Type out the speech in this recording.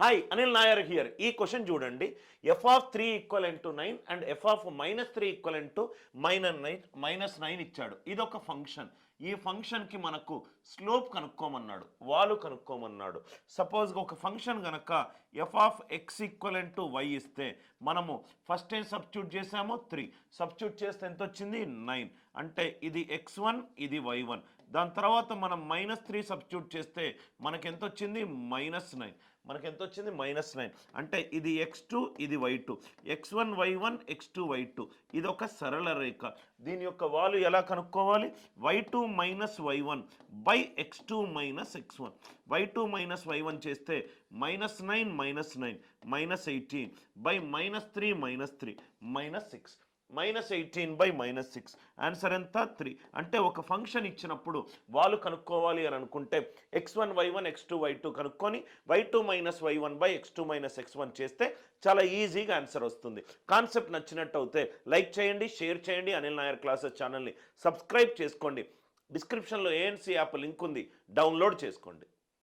Hi Anil Nair here ఈ question చూడండి. F of three equal to nine and F of minus three equal to minus nine minus nine ఇచ్చాడు. ఇది ఒక function ఈ ఫంక్షన్కి మనకు స్లోప్ కనుక్కోమన్నాడు వాలు కనుక్కోమన్నాడు. సపోజ్గా ఒక ఫంక్షన్ కనుక F of X equal to Y ఇస్తే మనము ఫస్ట్ ఏం సబ్స్టిట్యూట్ చేసామో? త్రీ సబ్స్టిట్యూట్ చేస్తే ఎంత వచ్చింది నైన్ అంటే ఇది ఎక్స్ వన్ ఇది వై వన్ దాని తర్వాత మనం మైనస్ త్రీ సబ్స్టిట్యూట్ చేస్తే మనకి ఎంత వచ్చింది? మైనస్ నైన్ మనకి ఎంత వచ్చింది? మైనస్ నైన్ అంటే ఇది ఎక్స్ టూ ఇది Y two X one Y one X two Y two ఇది ఒక సరళ రేఖ. దీని యొక్క వాలు ఎలా కనుక్కోవాలి? Y two minus Y one by X two minus X one Y two minus Y one చేస్తే minus nine minus nine minus eighteen by minus three minus three minus six minus eighteen by minus six answer ఎంత? Three అంటే ఒక function ఇచ్చినప్పుడు వాళ్ళు కనుక్కోవాలి అని అనుకుంటే X one Y one X two Y two కనుక్కొని Y two minus Y one by X two minus X one చేస్తే చాలా ఈజీగా ఆన్సర్ వస్తుంది. కాన్సెప్ట్ నచ్చినట్టు అయితే లైక్ చేయండి షేర్ చేయండి. అనిల్ నాయర్ క్లాసెస్ ఛానల్ని సబ్స్క్రైబ్ చేసుకోండి. డిస్క్రిప్షన్లో ఏఎన్సీ యాప్ లింక్ ఉంది. డౌన్లోడ్ చేసుకోండి.